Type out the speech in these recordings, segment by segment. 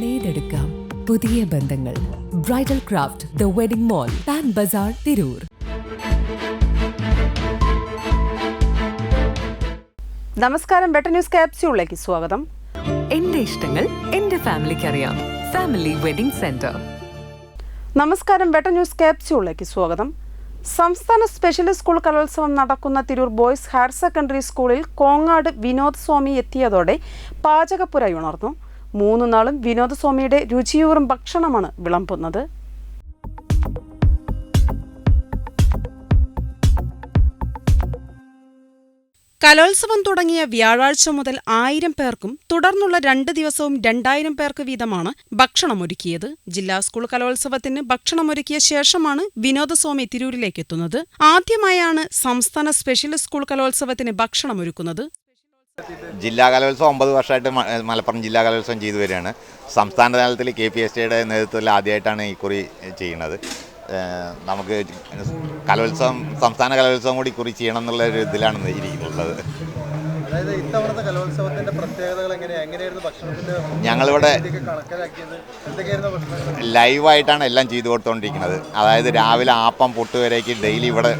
നെയ്തെടുക്കാം പുതിയ ബന്ധങ്ങൾ. Bridal craft the wedding mall Pan Bazar Tirur നമസ്കാരം. ബെറ്റർ ന്യൂസ് ക്യാപ്സ്യൂളിലേക്ക് സ്വാഗതം. എന്റെ ഇഷ്ടങ്ങൾ എന്റെ ഫാമിലിക്ക് അറിയാം. ഫാമിലി വെഡിംഗ് സെന്റർ നമസ്കാരം. ബെറ്റർ ന്യൂസ് ക്യാപ്സ്യൂളിലേക്ക് സ്വാഗതം. സംസ്ഥാന സ്പെഷ്യൽ സ്കൂൾ കലോത്സവം നടക്കുന്ന തിരൂർ ബോയ്സ് ഹയർ സെക്കൻഡറി സ്കൂളിൽ കോങ്ങാട് വിനോദ് സ്വാമി എത്തിയതോടെ പാചകപ്പുരയുണർന്നു. മൂന്നു നാളും വിനോദസ്വാമിയുടെ രുചിയൂറും ഭക്ഷണമാണ് വിളമ്പുന്നത്. കലോത്സവം തുടങ്ങിയ വ്യാഴാഴ്ച മുതൽ ആയിരം പേർക്കും തുടർന്നുള്ള രണ്ട് ദിവസവും രണ്ടായിരം പേർക്ക് വീതമാണ് ഭക്ഷണമൊരുക്കിയത്. ജില്ലാ സ്കൂൾ കലോത്സവത്തിന് ഭക്ഷണമൊരുക്കിയ ശേഷമാണ് വിനോദസ്വാമി തിരൂരിലേക്ക് എത്തുന്നത്. ആദ്യമായാണ് സംസ്ഥാന സ്പെഷ്യൽ സ്കൂൾ കലോത്സവത്തിന് ഭക്ഷണമൊരുക്കുന്നത്. ജില്ലാ കലോത്സവം ഒമ്പത് വർഷമായിട്ട് മലപ്പുറം ജില്ലാ കലോത്സവം ചെയ്തു വരികയാണ്. സംസ്ഥാന തലത്തിൽ കെ പി എസ് ടിയുടെ നേതൃത്വത്തിൽ ആദ്യമായിട്ടാണ് ഇക്കുറി ചെയ്യുന്നത്. നമുക്ക് കലോത്സവം സംസ്ഥാന കലോത്സവം കൂടി കുറി ചെയ്യണം എന്നുള്ള ഒരു ഇതിലാണ് ഇരിക്കുന്നത്. അതായത് ഇത്തവണത്തെ കലോത്സവത്തിന്റെ പ്രത്യേകതകൾ എങ്ങനെയാ? എങ്ങനെയായിരുന്നു ഭക്ഷണത്തിന്റെ ഞങ്ങളിവിടെ ലൈവായിട്ടാണ് എല്ലാം ചെയ്തു കൊടുത്തുകൊണ്ടിരിക്കുന്നത് അതായത് രാവിലെ ആപ്പം പൊട്ടുവരേക്ക് ഡെയിലി ഇവിടെ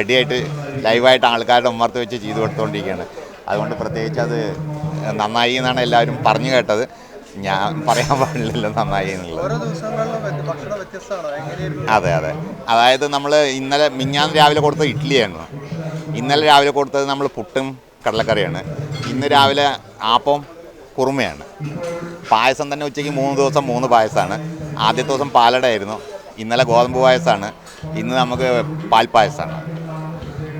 റെഡിയായിട്ട് ലൈവായിട്ട് ആൾക്കാരുടെ ഉമ്മർത്ത് വെച്ച് ചെയ്തു കൊടുത്തുകൊണ്ടിരിക്കുകയാണ് അതുകൊണ്ട് പ്രത്യേകിച്ച് അത് നന്നായി എന്നാണ് എല്ലാവരും പറഞ്ഞു കേട്ടത്. ഞാൻ പറയാൻ പാടില്ലല്ലോ നന്നായി എന്നുള്ളത്. അതെ അതെ. അതായത് നമ്മൾ ഇന്നലെ മിഞ്ഞാന്ന് രാവിലെ കൊടുത്തത് ഇഡ്ഡലിയാണ് ഇന്നലെ രാവിലെ കൊടുത്തത് നമ്മൾ പുട്ടും കടലക്കറിയാണ്. ഇന്ന് രാവിലെ ആപ്പം കുറുമയാണ്. പായസം തന്നെ ഉച്ചയ്ക്ക് മൂന്ന് ദിവസം മൂന്ന് പായസമാണ്. ആദ്യത്തെ ദിവസം പാലട ആയിരുന്നു ഇന്നലെ ഗോതമ്പ് പായസമാണ്. ഇന്ന് നമുക്ക് പാൽപ്പായസമാണ്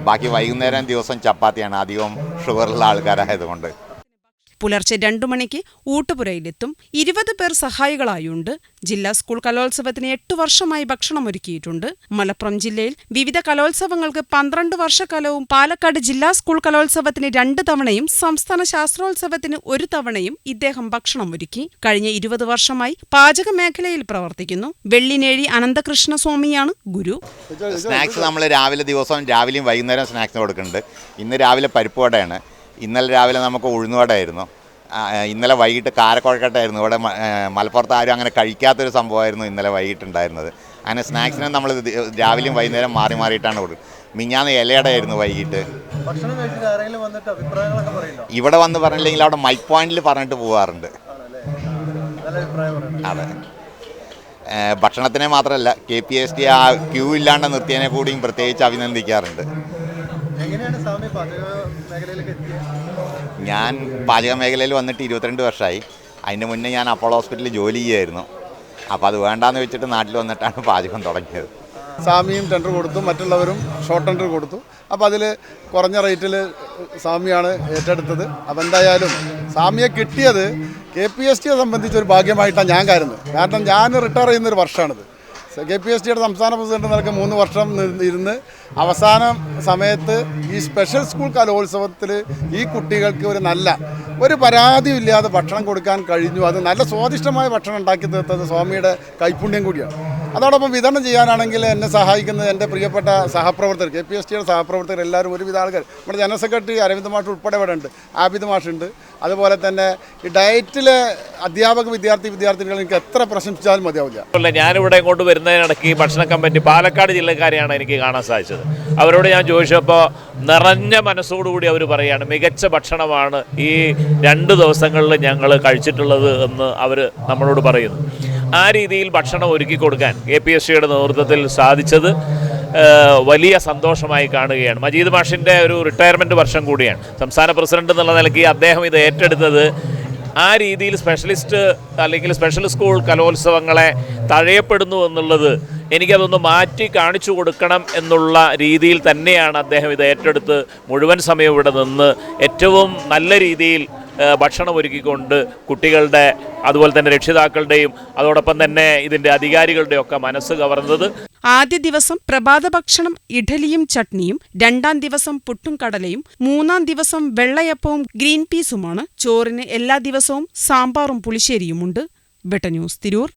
ബാക്കി വൈകുന്നേരം ദിവസം ചപ്പാത്തിയാണ് അധികം ഷുഗറുള്ള ആൾക്കാരായതുകൊണ്ട്. പുലർച്ചെ രണ്ടു മണിക്ക് ഊട്ടുപുരയിലെത്തും. ഇരുപത് പേർ സഹായികളായുണ്ട്. ജില്ലാ സ്കൂൾ കലോത്സവത്തിന് എട്ട് വർഷമായി ഭക്ഷണമൊരുക്കിയിട്ടുണ്ട്. മലപ്പുറം ജില്ലയിൽ വിവിധ കലോത്സവങ്ങൾക്ക് പന്ത്രണ്ട് വർഷക്കാലവും പാലക്കാട് ജില്ലാ സ്കൂൾ കലോത്സവത്തിന് രണ്ട് തവണയും സംസ്ഥാന ശാസ്ത്രോത്സവത്തിന് ഒരു തവണയും ഇദ്ദേഹം ഭക്ഷണം ഭക്ഷണമൊരുക്കി. കഴിഞ്ഞ ഇരുപത് വർഷമായി പാചക മേഖലയിൽ പ്രവർത്തിക്കുന്നു. വെള്ളിനേഴി അനന്തകൃഷ്ണസ്വാമിയാണ് ഗുരു. സ്നാക്സ് നമ്മൾ രാവിലെ ദിവസവും രാവിലെയും വൈകുന്നേരം സ്നാക്സ് കൊടുക്കുന്നുണ്ട്. ഇന്ന് രാവിലെ പരിപ്പ് വടയാണ്. ഇന്നലെ രാവിലെ നമുക്ക് ഉഴുന്നുവടയായിരുന്നു. ഇന്നലെ വൈകിട്ട് കാരക്കുഴക്കട്ടായിരുന്നു ഇവിടെ മലപ്പുറത്ത് ആരും അങ്ങനെ കഴിക്കാത്തൊരു സംഭവമായിരുന്നു ഇന്നലെ വൈകിട്ടുണ്ടായിരുന്നത്. അങ്ങനെ സ്നാക്സിനും നമ്മൾ രാവിലെയും വൈകുന്നേരം മാറി മാറിയിട്ടാണ് കൊടുക്കുന്നത് മിഞ്ഞാന്ന് ഇലയടയായിരുന്നു വൈകിട്ട്. ഇവിടെ വന്ന് പറഞ്ഞില്ലെങ്കിൽ അവിടെ മൈക്ക് പോയിന്റിൽ പറഞ്ഞിട്ട് പോകാറുണ്ട് അതെ. ഭക്ഷണത്തിനെ മാത്രമല്ല കെ പി എസ് ടി ആ ക്യൂ ഇല്ലാണ്ട് നിർത്തിയതിനെ കൂടിയും പ്രത്യേകിച്ച് അഭിനന്ദിക്കാറുണ്ട് എങ്ങനെയാണ് സ്വാമി പാചക മേഖലയിലേക്ക് എത്തിയത് ഞാൻ പാചക മേഖലയിൽ വന്നിട്ട് ഇരുപത്തിരണ്ട് വർഷമായി അതിന് മുന്നേ ഞാൻ അപ്പോളോ ഹോസ്പിറ്റലിൽ ജോലി ചെയ്യായിരുന്നു. അപ്പോൾ അത് വേണ്ടാന്ന് വെച്ചിട്ട് നാട്ടിൽ വന്നിട്ടാണ് പാചകം തുടങ്ങിയത്. സാമിയും ടെൻഡർ കൊടുത്തു മറ്റുള്ളവരും ഷോർട്ട് ടെൻഡർ കൊടുത്തു. അപ്പോൾ അതിൽ കുറഞ്ഞ റേറ്റിൽ സാമിയാണ് ഏറ്റെടുത്തത്. അപ്പോൾ എന്തായാലും സാമിയെ കിട്ടിയത് കെ പി എസ് ടിയെ സംബന്ധിച്ച് ഒരു ഭാഗ്യമായിട്ടാണ് ഞാൻ കരുതുന്നത്. കാരണം ഞാൻ റിട്ടയർ ചെയ്യുന്നൊരു വർഷമാണിത്. കെ പി എസ് ടിയുടെ സംസ്ഥാന പ്രസിഡന്റ് നിലയ്ക്ക് മൂന്ന് വർഷം ഇരുന്ന് അവസാന സമയത്ത് ഈ സ്പെഷ്യൽ സ്കൂൾ കലോത്സവത്തിൽ ഈ കുട്ടികൾക്ക് ഒരു നല്ല ഒരു പരാതിയും ഇല്ലാതെ ഭക്ഷണം കൊടുക്കാൻ കഴിഞ്ഞു. അത് നല്ല സ്വാദിഷ്ടമായ ഭക്ഷണം ഉണ്ടാക്കി തീർത്തത് സ്വാമിയുടെ കൈപ്പുണ്യം കൂടിയാണ്. അതോടൊപ്പം വിതരണം ചെയ്യാനാണെങ്കിൽ എന്നെ സഹായിക്കുന്നത് എന്റെ പ്രിയപ്പെട്ട സഹപ്രവർത്തകർ കെ പി എസ് ടിയുടെ സഹപ്രവർത്തകർ എല്ലാവരും ഒരുവിധ ആൾക്കാർ. നമ്മുടെ ജനറൽ സെക്രട്ടറി അരവിന്ദ് മാഷ് ഉൾപ്പെടെ ഇവിടെ ഉണ്ട്. ആബിദ് മാഷുണ്ട് അതുപോലെ തന്നെ ഈ ഡയറ്റിലെ അധ്യാപക വിദ്യാർത്ഥി വിദ്യാർത്ഥികൾ എനിക്ക് എത്ര പ്രശംസിച്ചാലും മതിയാവില്ല. ഞാനിവിടെ ഇങ്ങോട്ട് വരുന്നതിനിടയ്ക്ക് ഭക്ഷണ കമ്പനി പാലക്കാട് ജില്ലക്കാരെയാണ് എനിക്ക് കാണാൻ സാധിച്ചത്. അവരോട് ഞാൻ ചോദിച്ചപ്പോൾ നിറഞ്ഞ മനസ്സോടുകൂടി അവർ പറയുകയാണ് മികച്ച ഭക്ഷണമാണ് ഈ രണ്ട് ദിവസങ്ങളിൽ ഞങ്ങൾ കഴിച്ചിട്ടുള്ളത് എന്ന് അവർ നമ്മളോട് പറയുന്നു. ആ രീതിയിൽ ഭക്ഷണം ഒരുക്കി കൊടുക്കാൻ എ പി എസ് സിയുടെ നേതൃത്വത്തിൽ സാധിച്ചത് വലിയ സന്തോഷമായി കാണുകയാണ്. മജീദ് മാഷിന്റെ ഒരു റിട്ടയർമെന്റ് വർഷം കൂടിയാണ്. സംസ്ഥാന പ്രസിഡന്റ് എന്നുള്ള നിലയ്ക്ക് അദ്ദേഹം ഇത് ഏറ്റെടുത്തത് ആ രീതിയിൽ സ്പെഷ്യലിസ്റ്റ് അല്ലെങ്കിൽ സ്പെഷ്യൽ സ്കൂൾ കലോത്സവങ്ങളെ തഴയപ്പെടുന്നു എന്നുള്ളത് എനിക്കതൊന്ന് മാറ്റി കാണിച്ചു കൊടുക്കണം എന്നുള്ള രീതിയിൽ തന്നെയാണ് അദ്ദേഹം ഇത് ഏറ്റെടുത്ത് മുഴുവൻ സമയം ഇവിടെ നിന്ന് ഏറ്റവും നല്ല രീതിയിൽ ഭക്ഷണം ഒരുക്കിക്കൊണ്ട് കുട്ടികളുടെ അതുപോലെ തന്നെ രക്ഷിതാക്കളുടെയും അതോടൊപ്പം തന്നെ ഇതിന്റെ അധികാരികളുടെയും ഒക്കെ മനസ്സ് കവർന്നത്. ആദ്യ ദിവസം പ്രഭാത ഭക്ഷണം ഇഡലിയും ചട്നിയും രണ്ടാം ദിവസം പുട്ടും കടലയും മൂന്നാം ദിവസം വെള്ളയപ്പവും ഗ്രീൻ പീസുമാണ്. ചോറിന് എല്ലാ ദിവസവും സാമ്പാറും പുളിശ്ശേരിയുമുണ്ട് ബെട്ട ന്യൂസ് തിരൂർ.